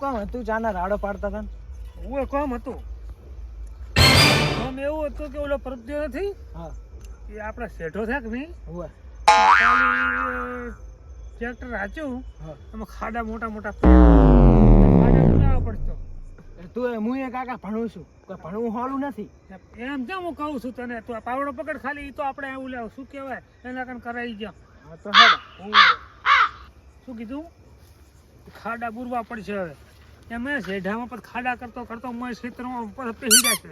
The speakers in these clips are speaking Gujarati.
શું કામ હતું? ચાના રાડો પાડતા હતા હું હું કામ હતું? કોમ એવું હતું કે ઓલો પ્રદ્યો નથી? હા. એ આપણે શેઠો છે કે નહીં? ટ્રેક્ટર રાચ્યું એમાં ખાડા મોટા મોટા ખાડા પડતો તું એ- હું એ કાકા ભણું છું. કોઈ ભણવું હોલું નથી. એમ કેમ હું કહું છું તને? તું આ પાવડો પકડ ખાલી એ તો આપણે એવું લેવું. શું કહેવાય? એના કારણે કરાવી ગયા. હા તો હા શું કીધું? ખાડા બુરવા પડશે હવે. એમ શેઢામાં પણ ખાડા કરતો કરતો મય ક્ષેત્રમાં પછી પહેરી જાય છે.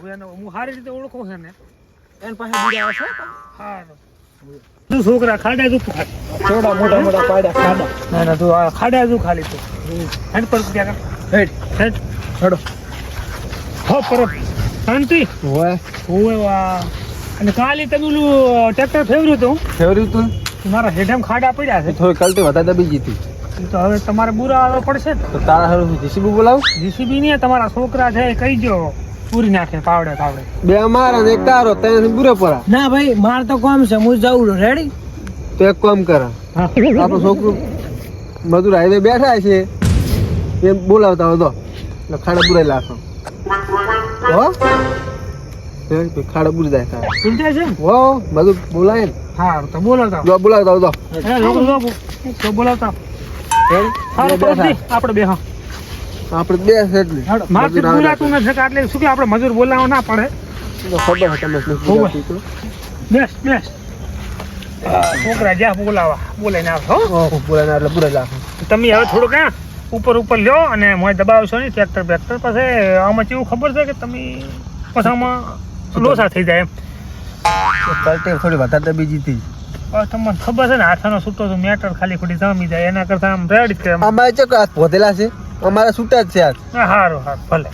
હું એને હું સારી રીતે ઓળખું છે ને એને પાસે બીજા આવશે તું છોકરા ખાડા થોડા મોટા મોટા પાડ્યા ખાડા. ના ના તું ખાડા ખાલી તું હેડ પર ત્યાં હેડ. હેડ. હેડો. હો પર. શાંતિ. હોવે. હોવે વાહ. અને કાલે તમે ઓલું ટ્રેક્ટર ફેરવ્યું હતું? ફેવરી તું? મારા હેઠામાં ખાડા પડ્યા છે. થોડી કલટી વધારે દબી જીતી ઈ તો હવે તમારે બુરા આવવા પડશે ને. તો તારા હારું જીસીબી બોલાવું? જીસીબી નહીં તમારા છોકરા છે એ કહી દો પૂરી નાખે પાવડે પાવડે બે અમારા અને એક તારો ત્રણ બુરે પરા. ના ભાઈ માર તો કોમ છે હું જાઉં રેડી તો એક કોમ કર. આપણો છોકરું મધુર હાઈવે બેઠા છે. એમ બોલાવતા હોય તો. ખાડા બુરાઈ લાખો. હો? ખાડા બુરી જાય તારા. છે? ને? હો મજૂર બોલાય ને. હા તો બોલાવતા બોલાવતા તો. બોલાવતા સારું બે આપણે બે હા. આપણે બે છે એટલી. મારથી મજૂર આવે બોલાતું નથી એટલે શું કે આપણે મજૂર બોલાવવા ના પડે. ખબર તમને. બેસ બેસ છોકરા જ્યાં બોલાવા બોલાઈને આવશો હો. એટલે લાખો તમે હવે થોડું ક્યાં ઉપર ઉપર લ્યો અને મોય દબાવશો નહીં ટ્રેક્ટર બેક્ટર પછી આમાં કેવું ખબર છે કે તમે પછી આમાં લોસા થઈ જાય એમ. કલટી થોડી વધારે દબી જીતી. તમને ખબર છે ને હાથાનો છૂટો તો મેટર ખાલી ખોટી જામી જાય એના કરતા આમ રેડી છે અમારે ચો હાથ ભોતેલા છે? અમારા છૂટા જ છે હાથ. સારું હારું હારું ભલે.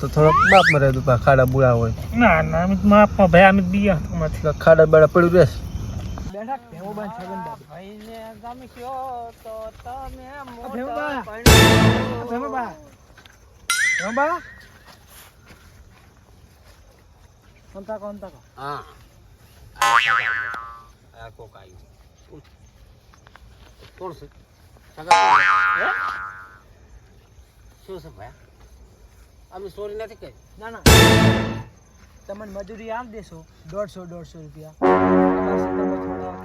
તો થોડોક બાપ મરે રહેતું ખાડા બુરા હોય. ના ના અમિત માપમાં ભાઈ અમિત બીયા તમારથી તો ખાડા બાડા પડ્યું રહેશે. બેઠા ભેમો બાન છગન ભાઈને ગમશો તો તમે ભેમબા. ભેમો બા ભેમો બા કોણ તાકો કોણ તાકો હા. આ કોક આવી કોણ છે? શું છે? ભાઈ? અમે ચોરી નથી કરી ના ના. તમને મજૂરી આમ દેશો દોઢસો દોઢસો રૂપિયા.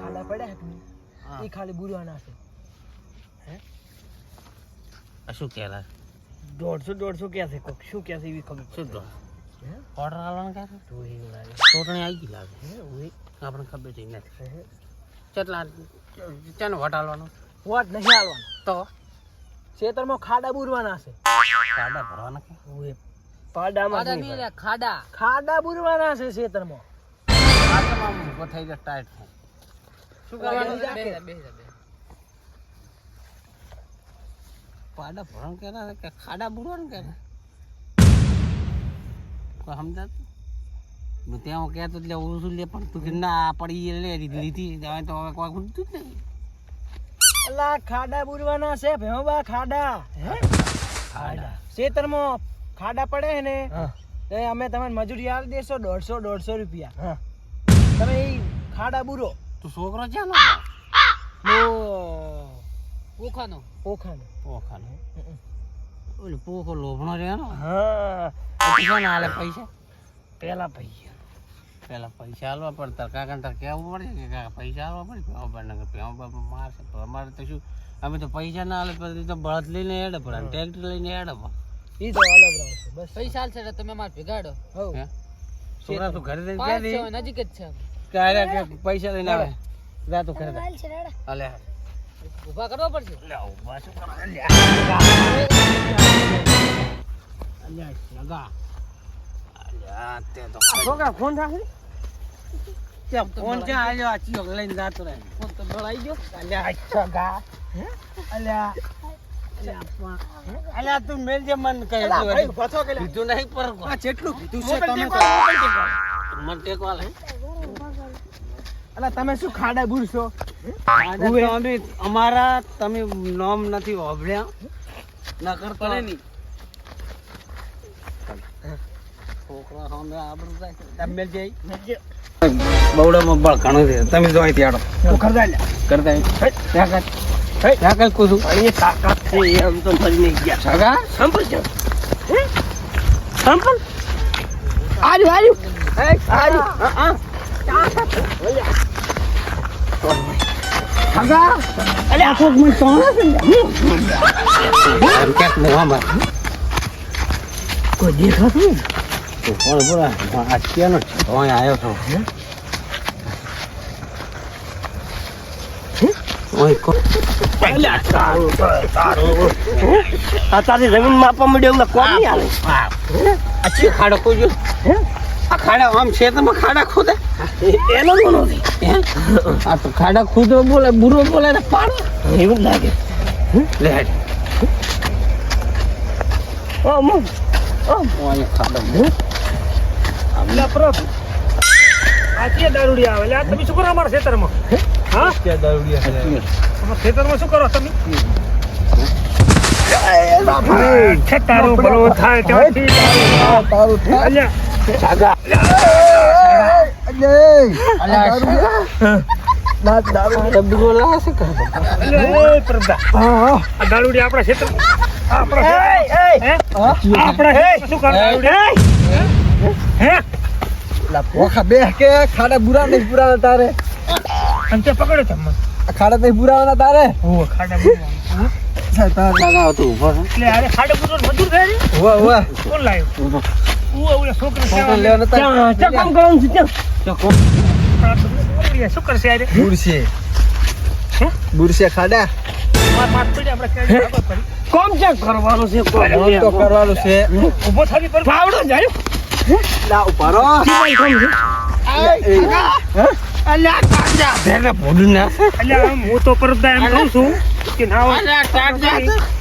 ખાડા પડ્યા એ ખાલી બુરવાના છે આ શું કહેલા? દોઢસો દોઢસો ક્યાં છે કોક? શું ક્યાં છે એવી ખબર શું હે? ઓર્ડર આવવાનું ક્યાં છે? ચોટણી આવી ગઈ લાગે. હે, ઓય. આપણને ખબર જ નથી. કેટલા ચાનો વટાળવાનો વટ નહીં હાલવાનો. તો? ખેતરમાં ખાડા બુરવાના છે. ખાડા ભરવાના કે. પાડામાં ખાડા. ખાડા બુરવાના છે ખેતરમાં. ખાડામાં ઊભો થઈ જાય ટાઈટ થાય. શું કરવાનું? કરવાનું? પાડા ભરણ કે ખાડા બુરવાનું કે? સમજાતું? ત્યાં હું કહેતો એટલે ઓછું લે પણ તું કે ના પડી લે લીધી હવે તો હવે કોઈ ખૂટતું જ નહીં અલા ખાડા બુરવાના છે ભેંબા ખાડા હે? ખાડા. ખેતરમાં ખાડા પડે ને એ અમે તમને મજૂરી આલ દેશો દોઢસો દોઢસો રૂપિયા. તમે એ ખાડા બુરો. તું છોકરો છે ને પોખાનો. પોખાનો. પોખાનો. ઓલો પોખો લોભણો રહ્યો ને હા. પૈસા છે હાલે પૈસા? પેલા ભાઈ પેલા પૈસા આલવા પડતા. કાકા તાર કહેવું પડે કે કાકા પૈસા આલવા પડે? પેવા પર નગર પેવા બાપા મારશે. તો અમારે તો શું? અમે તો પૈસા ના આલે પછી તો બળદ લઈને એડે પડે ટ્રેક્ટર લઈને એડે પડે ઈ તો અલગ રહો બસ. પૈસા આલશે તો તમે મારે ભેગાડો. હે? છોકરા તું ઘરે જઈને ક્યાં દે નજીક જ છે ક્યારે કે પૈસા લઈને આવે? જા તો ઘરે અલે ઊભા કરવો પડશે? લે ઊભા શું કરવા લે અલ્યા લગા. છોકરા ફોન રાખી? ત્યાં ફોન ક્યાં આવ્યો આ ચિયો લઈને જાતો રહે. ફોન તો દળાઈ ગયો. અલ્યા છગા અલ્યા અલ્યા તું મેલજે મન કહે અલા, કે લે. કીધું નહીં પર જેટલું કીધું છે તમે મન ટેકો અલા તમે શું ખાડા બુરશો હવે અમારા તમે નામ નથી વાપર્યા નકર કરતા. નહીં. છોકરા સામે આબરૂ જાય તમે જઈ બવડામાં બળ ઘણું છે. તમે જો અહીંથી આડો. તું ખરદા લે કરતા અહીં. ત્યાં કર. ક્યાં કઈ કુછું અને તાકાત છે એમ તો મરી નહીં ગયા. સગા સંપલ છે સંપલ આર્યું આર્યું આર્યું હા સગા અલે આ કોક મને તોણે છે ને. મોહામાં કોઈ દેખાતું. તો બોલા આ ક્યાંનો ધોઈ આવ્યો છો. તારું જમીન માપવા માંડ્યો એમને કોમ નહીં આવે ચી ખાડો ખોજો આ ખાડા આમ છે તમે ખાડા ખોદે? એનો ગુનો નથી. આ તો ખાડા ખોદો બોલે બુરો બોલે ને પાડો. એવું લાગે. લે ઓ ઓમ ઓમ. ઓય ખાડો. એટલે પ્રભુ આ કે દારૂડિયા આવે. એટલે આ તમે શું કરો અમારા ખેતરમાં? હા? કે દારૂડિયા છે. અમારા ખેતરમાં શું કરો તમે? તારું ભલું થાય ત્યાંથી. તારું દારૂડિયા. આપણા ખેતર આપણા હે? આપણા ખેતરમાં શું કરો હે? બે કે ખાડા બુરા નહીં પુરાવાના તારે. અને તે તમને ખાડા નહીં પુરાવાના તારે? ઓ ખાડા બુરવાનું. સાગા હતું ઊભો એટલે અરે ખાડા બુરવાનું મજૂર થાય કોણ લાવ્યું? ઓલા છોકરા ક્યાં કામ કરવાનું છે શું કરશે આજે? બુરશે. બુરશે ખાડા. કોમ ક્યાં કરવાનું છે? કોમ તો કરવાનું છે. ઊભો થવી પર. પાવડો જાય. લા અલ્યા હું તો પરબદા એમ કહું છું કે ના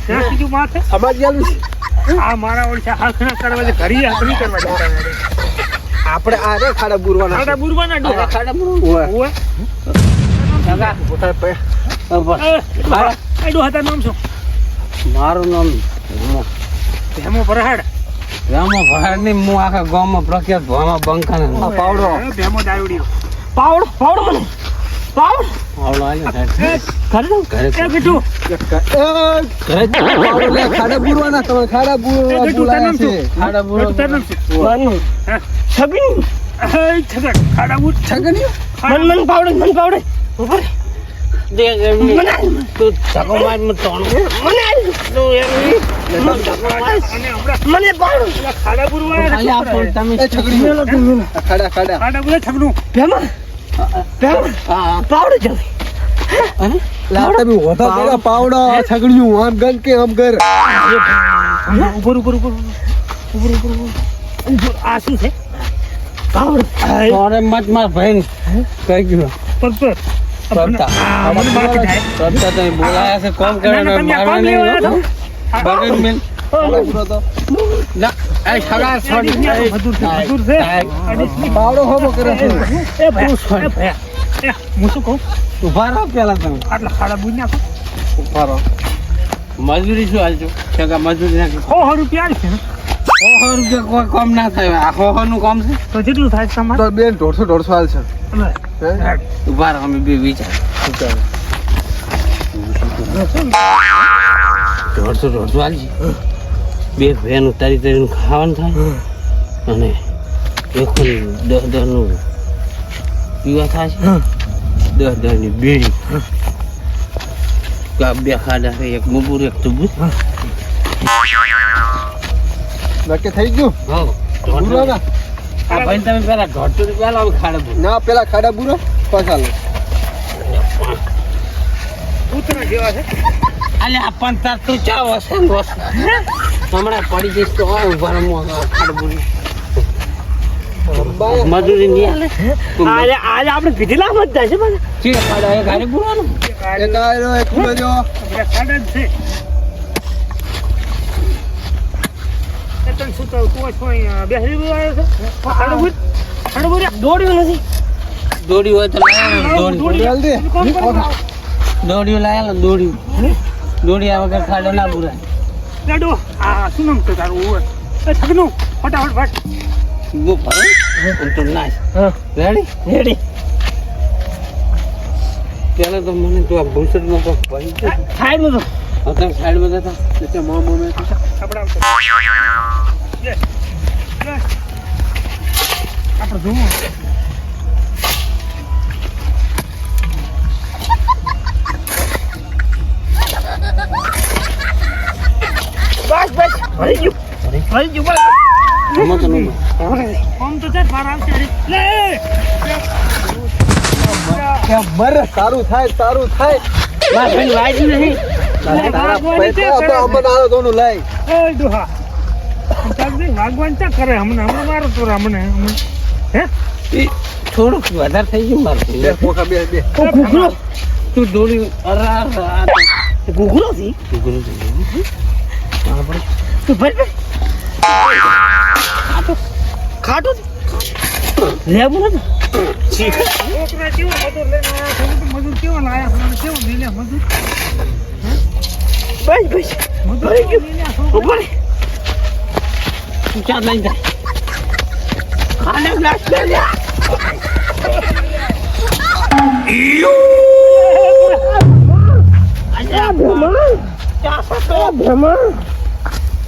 સીધું માથે સમાજ ગયેલું આ મારા ઓળખા હાથ ના કરવા ઘરી હાથ નહીં કરવા આપણે આ રે ખાડા બુરવાના ખાડા બુરવાના ડોહા. ઓય ઓવે. પોતા પે એ, ડોહા તારું નામ શું મારું નામ ભેમો ભરાડ ગામમાં ભરાડ નહીં હું આખા ગામમાં પ્રખ્યાત ભોમાં બંકાને પાવડો. ભેમો દારૂડિયો પાવડો પાવડો મને. પાવડો. પાવડો આવ્યો ઘરે ઘરે એ ગીઠું. ઘરે પાવડો ખાડા બુરવાના તમે ખાડા બુરવા ગીઠું તારું ખાડા બુરવા તારું નામ શું? છગની છગન. ખાડા બુર. છગન્યું? મન મન પાવડે મન પાવડે. ઊભો પાવડો છગડ્યું આમ ગન કે આમ કર ઉપર ઉપર ઉપર ઉપર ઉપર આ શું છે? પાવડો. મત માર ભાઈ. કઈ ગયું? પર પર કરતા આ મને બાકી થાય. કરતા તો બોલાયા છે કોમ કરે ના, ના, તમે આ કામ લેવા આવ્યા છો? બગડ મેલ? ના એ સગા છોડી. મજૂર છે મજૂર છે. અને હોબો કરે છે. એ ભયા એ હું શું કહું? ઊભા રહો પેલા તમે. આટલા ખાડા બુજ નાખો ઊભા રહો. મજૂરી શું હાલજો સગા મજૂરી નાખી સો સો રૂપિયા આલશે ને. સો રૂપિયા કોઈ કામ ના થાય. આ સો નું કામ છે? તો જેટલું થાય છે તમારે? તો બેન દોઢસો દોઢસો હાલ છે. ઊભા રહો અમે બે વિચાર. દોઢસો દોઢસો હાલજી બે ભેન ઉતારી તારીનું ખાવાનું થાય અને એક દસ દસનું પીવા થાય છે. દસ દસની બીડી. બે ખાધા છે એક બબુર એક તુબુર. નક્કી થઈ ગયું? હા આ ભાઈ તમે પેલા દોઢસો પેલા લાવો ખાડા બુરો. ના પેલા ખાડા બુરો પાછા લો. કૂતરા જેવા છે? અલે આ પણ તાર તું ચા વસે ને વસ. હમણાં પડી જઈશ તો આ ઊભા રમો ખાડબુરી મજૂરી નહીં આલે આજે આજે આપણે કીધેલા મત જાય છે મને ચી ખાડા એ બોલવાનું એક આયરો એક ખાડા છે. શું કહું તું છો અહીંયા બેસરી બી આવ્યો છે? હાડો બુજ હાડો બુજ દોડ્યું નથી. દોડી હોય તો લાયા દોડી જલ્દી કોણ કરે દોડીઓ લાયા દોડ્યું. દોડ્યા વગર ખાડો ના બુરાય લાડુ. આ શું નામ તો તારું? ઓર એ છગનું ફટાફટ ફટ ગો ભરો અને તું નાચ હા. રેડી રેડી પેલા તો મને તો આ ભૂસડમાં કોક ભાઈ. સાઈડમાં તો. હતા સાઈડમાં હતા એટલે મો મો. આપણે. આપણે જોવું બસ બસ ભરી ગયું ભરી ગયું બસ એમાં તો નહીં. આમ તો છે બહાર આવશે લે બર સારું થાય સારું થાય ભાઈ નહીં તારા પૈસા તો લઈ એ ચાલજી વાગવાન ચા કરે? હમણાં હમણાં મારો તો હમણાં હમણાં. હે? એ થોડુંક વધારે થઈ ગયું મારું બે પોખા બે બે. ઘૂઘરો. તું દોડી અરે ઘૂઘરો થી ઘૂઘરો થી તું ભરી ભરી ખાટું. લેવું નથી. છોકરા કેવો મજૂર લઈને તો મજૂર કેવો લાયા કેવો લઈને મજૂર? બસ બસ મજૂર ભરી ગયું લઈને આ છોકરા? ઉપર તું ચા લઈ જા ખાને ગ્લાસ લે લે અલ્યા ભ્રમણ ચા સતો ભ્રમણ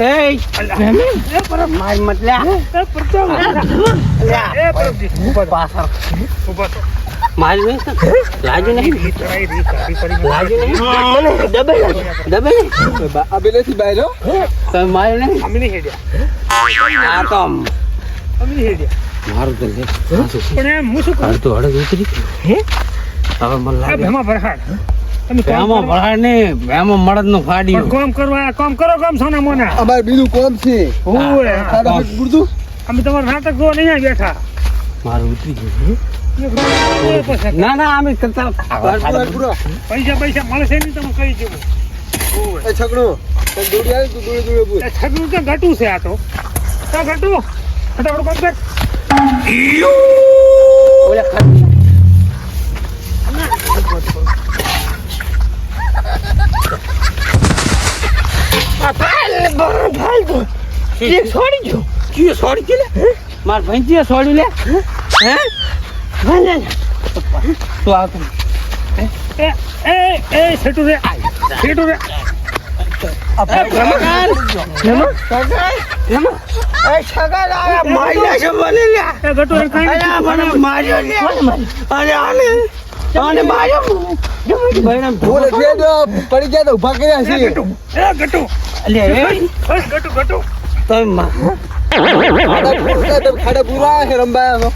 એ ભ્રમણ એ પરમ માર મતલા મારી નહીં? લાજુ નહીં? લાજુ નથી બાયરો તમે મારે અમે નહીં? હેડ્યા. આ તો અમે નહીં હેડ્યા. મારું તો લે પણ એમ હું શું કરું? તો હળ ઉતરી હે? હવે મને લાગે. ભેમા ભરહાડ ભેમાં. ભરાય ને ભેમાં મળદનું પણ ફાડ્યું કામ કરવા કામ કરો કામ સોના મોના? અમારે બીજું કોમ છે. હું ખાડા અમે તમારું નાટક જોવા નહીં બેઠા. મારું ઉતરી ગયું. ના ના અમે કરતા પૈસા પૈસા મળશે નહીં તમે કહી જવું છકડો. દોડી આવી તું દોડી એ છગલું ઘટું છે આ તો. આ ઘટું. ફટાફટ કામ કર. ઓલા ભાઈ ભાઈ ભાઈ તો. એક છોડી ગયો. કીએ છોડી કે લે? માર ભંજીએ છોડી લે? હે? લે તો આ તું એ એ એ છેટું રે છેટું પડી ગયા તો ઊભા કર્યા છે તમે ખાડા પૂરા રંબાયા છો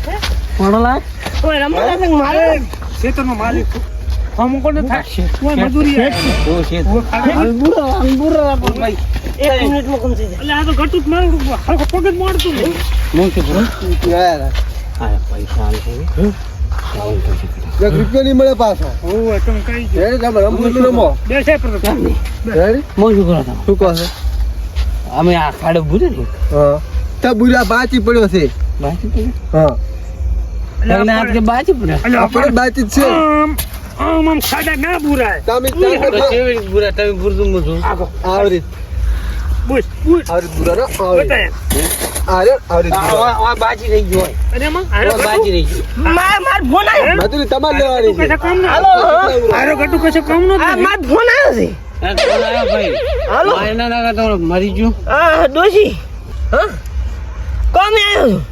પડલા ઓય રમવા દે મારે? ખેતરનો માલિક. અમુક ને થાય. ઓય મજૂરી ઓ છે ઓય ખાલી- અંબુરા અંબુરા ભાઈ. એક મિનિટમાં કોણ થઈ એટલે આ તો ઘટું જ મારું હરખો પગ જ મારતું હું છે યાર આ પૈસા આલ છે એક રૂપિયો નહીં મળે પાછો. ઓય તમે કઈ ગયો તમે રમવું રમો. બેસે પ્રતાપ. રેડી? શું કરો તમે? શું કહો અમે આ ખાડો બુરે ને? હા. તો બુરા બાચી પડ્યો છે. બાચી પડ્યો? હા. કે આપણે- બાજી આપણે છે. આમ આમ આમ ખાડા ના બુરાય તમે કેવી બુરા તમે બુરદું મજો આવરી બુશ બુશ આવરી બુરા નો આવરી આવરી આ બાજી રહી ગયો આ બાજી રહી ગયો માર માર ફોન આવ્યો મજૂરી તમારે લેવાની છે. હાલો કશા કામ નો આ માર ફોન આવ્યો છે. આ કોણ આયો ભાઈ. હાલો. મારે ના તો મરી ગયું. હા? કોમે આવ્યો છું?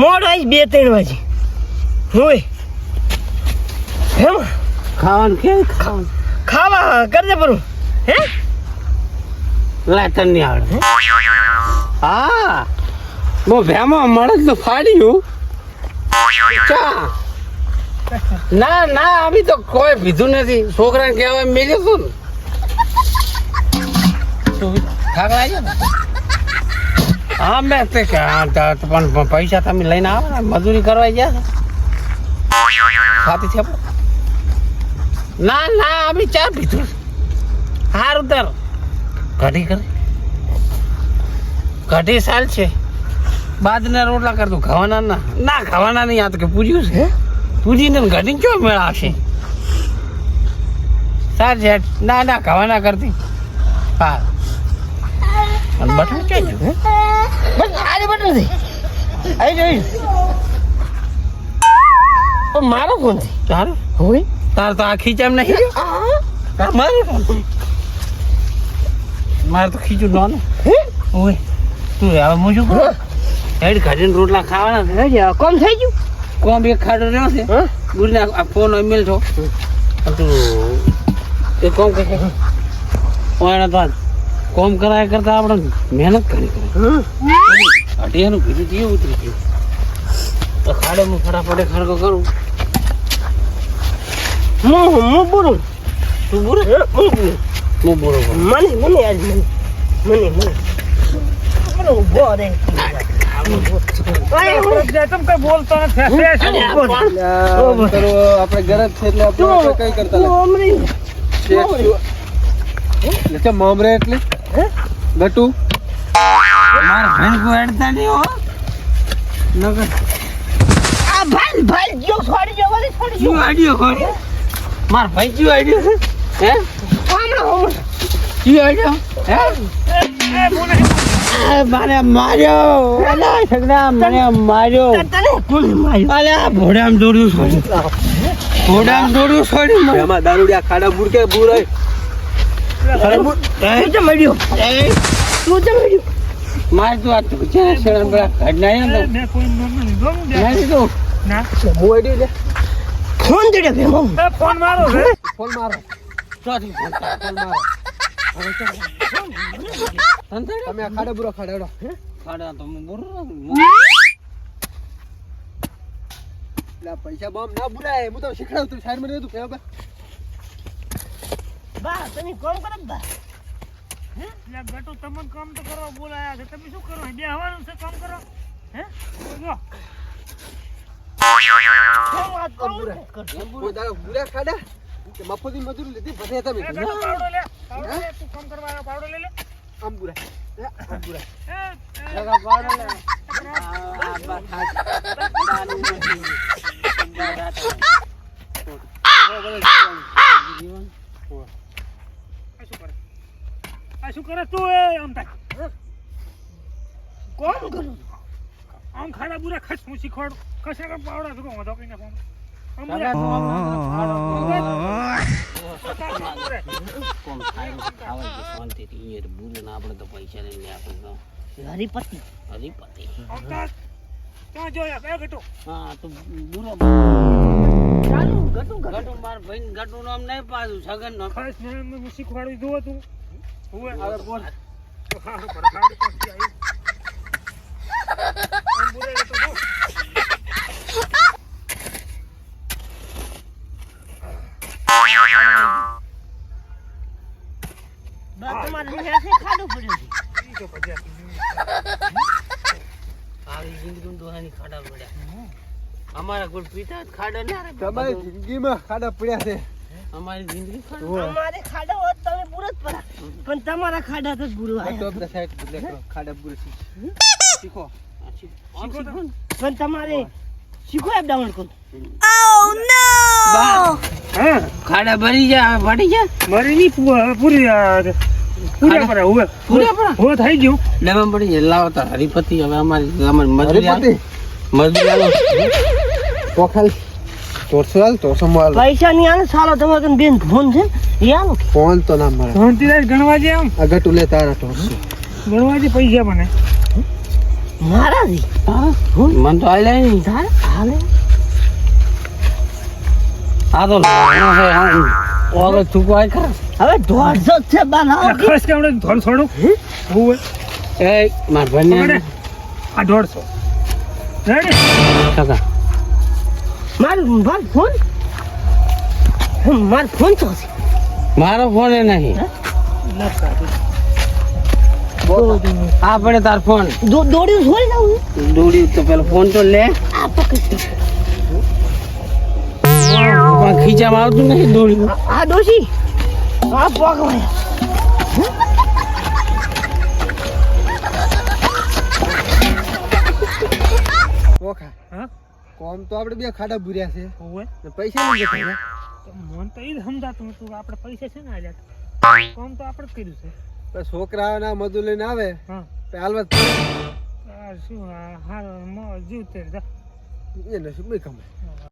મોડ આવી બે ત્રણ વાગે. હોય. હેમ? ખાવાનું કે ખાવાનું? ખાવા કરજે પરું હે? લાતનની નહીં આવડે હા. બહુ ભેમો મળે તો ફાડ્યું. ચા. ના ના આવી તો કોઈ પીધું નથી. છોકરાને કહેવાય મેલ્યો ને. શું? થાક લાગ્યો ને? હા, મેં તે પણ પૈસા તમે લઈને આવો ને, મજૂરી કરવા ગયા ખાતી છે ના ના, અમે ચા પીધું સારું તાર. કઢી કરી કઢી સાલ છે. બાજના રોટલા કરતું ખાવાના ના. ના ખાવાના નહીં, આ તો કે પૂજ્યું છે. પૂજીને ઘટી ચો મેળ આવશે સાર છે ના ના ખાવાના કરતી. હા. બટન ક્યાં ગયું બસ આજે બટન છે આવી જોઈ. પણ મારો ફોન છે. તારો? હોય? તાર તો આ ખીચામ નહીં. મારો ફોન મારે તો ખીચું નો ને. હોય તું હવે હું શું કરું? હેડ ઘડીને રોટલા ખાવાના છે. કોમ થઈ ગયું? કોમ એક ખાડો રહ્યો છે. ગુરને આ ફોન મેલ છો. તું એ કોમ કહે ઓયના તો કોમ કરાય કરતા આપણે મહેનત કરી કરી અઢિયાનું કીધું તે ઉતરી ગયું? તો ખાડો હું ફટાફટે ખડકો કરું. હું હું બોલું? તું બોલો? હું બોલો? બોલો. મને મને આજ મને. મને મને. મને ઊભો રે. આપણે ગરજ છે એટલે આપણે આપણે કઈ કરતા મામરે એટલે? એટલે ગટુ? મારા ભાઈને કોઈ અડતા નહીં હો. નકર આ ભાઈ ભાઈ જો છોડી જો વળી છોડી જો શું આઈડિયો ખોરી ભાઈ શું આઈડિયો હે? હમણાં હમણાં શું આઈડિયો? હે? એ બોલે. આ માર્યો. અલા છગડા મને માર્યો. તને કોણે માર્યો? અલે ભોડામ દોડ્યું છોડ્યું ભોડામ દોડ્યું મને. દારૂડિયા ખાડા બુરકે બુરાય. તું મળ્યો. એ, તું તો મળ્યો. માર તું આ તું છે ને શેરન પેલા ઘડના મેં કોઈ નામ નહીં જોયું ને. ને. ના. હું આઈડી લે ફોન દે ભેમો એ ફોન મારો છે. ફોન મારો. ચોથી ફોન કર. ફોન મારો. તમે આ ખાડા બુરા ખાડા. ખાડા તો હું પૈસા બોમ્બ ના બુરાય હું તો શીખડાવું તું સાઈડમાં રહેતું કે હવે બા તમે કોમ કરો બા. એટલે ગટુ તમને કામ તો કરવા બોલાયા છે. તમે શું કરો? બે હવાનું છે કામ કરો હે જો મફતી મજૂરી લીધી બધે તમે. લે. લે તું કામ કરવા પાવડો લે લે. આમ બુરા. હે, આમ બુરા. એ, એ, જગા પાડો ને. આ- આ! બા ખાસ. દારૂ નથી. દાદા તો. જીવન. આ શું કરે આ શું કરે તું એ? આમ થાય. કોમ કરું આમ ખાડા બુરા ખસ હું શીખવાડું. કશે કે પાવડા શું કહું કઈ નાખો આમ. જગા બુરા. તો આમ ના પાડો. કોમ ખાય ને ખાવાય છે? શાંતિથી. અહીંયા તો ભૂલે ને આપણે તો પૈસા લઈને આપણે તો હરિપતિ. ક્યાં જોયા કયા ગટુ હા તો બુરો ચાલુ ગટુ ગટુ માર ભાઈ ગટુ નામ નહીં પાડું છગન નો ખાસ ને હું શીખવાડું જુઓ બોલ હા પર આવી. આમ બુરે ગટુ જો બા તમારે હેસે ખાડું પડ્યું છે. તો પછી આવી જિંદગી દોહાની ખાડા પડ્યા. અમારા કોઈ પિતા જ ખાડા ના રે તમારી જિંદગીમાં ખાડા પડ્યા છે. અમારી જિંદગી. અમારે ખાડા હોત તમે પૂરો જ પડા પણ તમારા ખાડા તો જ પૂરું આ તો બદલે કરો ખાડા બુરા શીખો. આ શી- આમ શીખો શીખો પણ તમારે શીખો એપ ડાઉનલોડ કરો ઓ નો ખાડા ભરી જા ભરી જા મરી ની પૂરી પૂરા પર હુએ પૂરા પર? હુએ થઈ ગયું. ડબ્બા પડી જાય લાવો તો હરિપતિ હવે અમારી અમારી મજૂરી મજૂરી પોખલ. તોરસો હાલ તોરસો માં પૈસા નહીં આને સાલો તમારે કન બેન ફોન છે ને? ફોન તો ના મળે. શાંતિરાજ ગણવા જે આમ? આ ગટુ લે તારા તોરસો ગણવા જે પૈસા મને. મારા જી? હા? મન તો આલે નહીં તારે? હાલે. આ તો હા. ઓગળ ચૂકવાય કર હવે દોઢસો છે બનાવો ખાસ કે આપણે ધોળ છોડું. હુએ એ માર ભાઈને પકડે. આ દોઢસો. રેડી કાકા. માર માર ફોન? માર ફોન તો છે મારો ફોન એ નહીં. આ પડે તાર ફોન. દોડ્યું છોડી દઉં દોડી તો પેલો ફોન તો લે. આ પકડ પણ ખીચામાં નહીં દોડ્યું. આ ડોશી. આ કોમ તો આપણે બે ખાડા ભૂર્યા છે. હોવે. ને પૈસા નહીં જતા મન તો એ જ સમજાતું હતું આપણે પૈસા છે ને આલ્યા કોમ તો આપણે જ કર્યું છે. પણ છોકરાના મજૂર લઈને આવે હા. તો હાલવા જ પડે. આ શું હા હા જીવ તે એ નસીબ નહીં કમાય